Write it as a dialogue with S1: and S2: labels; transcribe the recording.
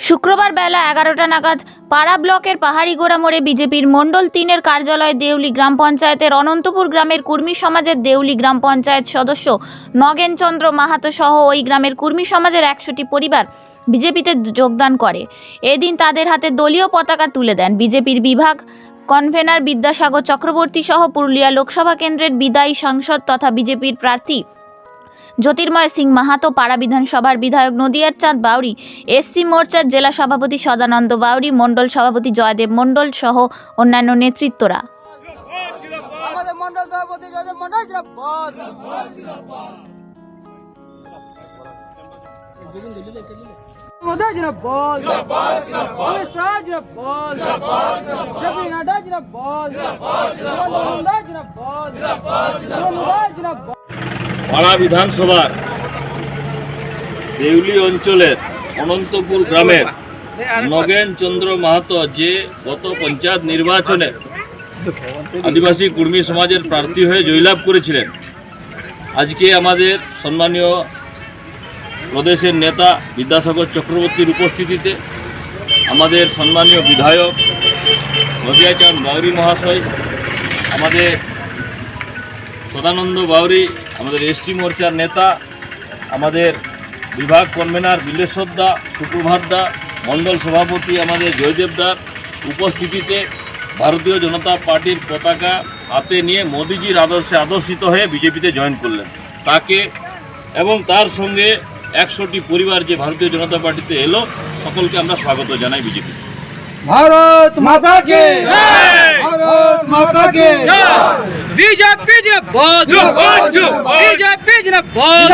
S1: শুক্রবার বেলা এগারোটা নাগাদ পাড়া ব্লকের পাহাড়িগোড়া মোড়ে বিজেপির মণ্ডল তিনের কার্যালয় দেউলি গ্রাম পঞ্চায়েতের অনন্তপুর গ্রামের কুর্মী সমাজের দেউলি গ্রাম পঞ্চায়েত সদস্য নগেনচন্দ্র মাহাতো সহ ওই গ্রামের কুর্মী সমাজের একশোটি পরিবার বিজেপিতে যোগদান করে। এদিন তাদের হাতে দলীয় পতাকা তুলে দেন বিজেপির বিভাগ কনভেনার বিদ্যাসাগর চক্রবর্তী সহ পুরুলিয়া লোকসভা কেন্দ্রের বিদায়ী সাংসদ তথা বিজেপির প্রার্থী জ্যোতির্ময় সিং মাহাতো পাড়া বিধানসভার বিধায়ক নদিয়ার চাঁদ বাউরি এসসি মোর্চার জেলা সভাপতি সদানন্দ বাউরি, মণ্ডল সভাপতি জয়দেব মণ্ডল সহ অন্যান্য নেতৃত্বরা।
S2: পাড়া বিধানসভার দেউলি অঞ্চলের অনন্তপুর গ্রামের নগেন চন্দ্র মাহাতো যে গত পঞ্চায়েত নির্বাচনে আদিবাসী কুর্মী সমাজের প্রার্থী হয়ে জয়লাভ করেছিলেন। আজকে আমাদের সম্মানীয় প্রদেশের নেতা বিদ্যাসাগর চক্রবর্তীর উপস্থিতিতে আমাদের সম্মানীয় বিধায়ক নদিয়াচাঁদ বাউরি মহাশয়, আমাদের সদানন্দ বাউরি আমাদের এসটি মোর্চার নেতা আমাদের বিভাগ কনভেনার বিলেশ্বর দা সুপ্রভাত দা মণ্ডল সভাপতি আমাদের জয়দেবদার উপস্থিতিতে ভারতীয় জনতা পার্টির পতাকা হাতে নিয়ে মোদিজির আদর্শে আদর্শিত হয়ে বিজেপিতে জয়েন করলেন। তাকে এবং তার সঙ্গে একশোটি পরিবার যে ভারতীয় জনতা পার্টিতে এলো সকলকে আমরা স্বাগত জানাই বিজেপি
S3: ভারত মাতা কে ভারত মাতা কে বিজেপি জিরাবাদ বিজেপি জিরাবাদ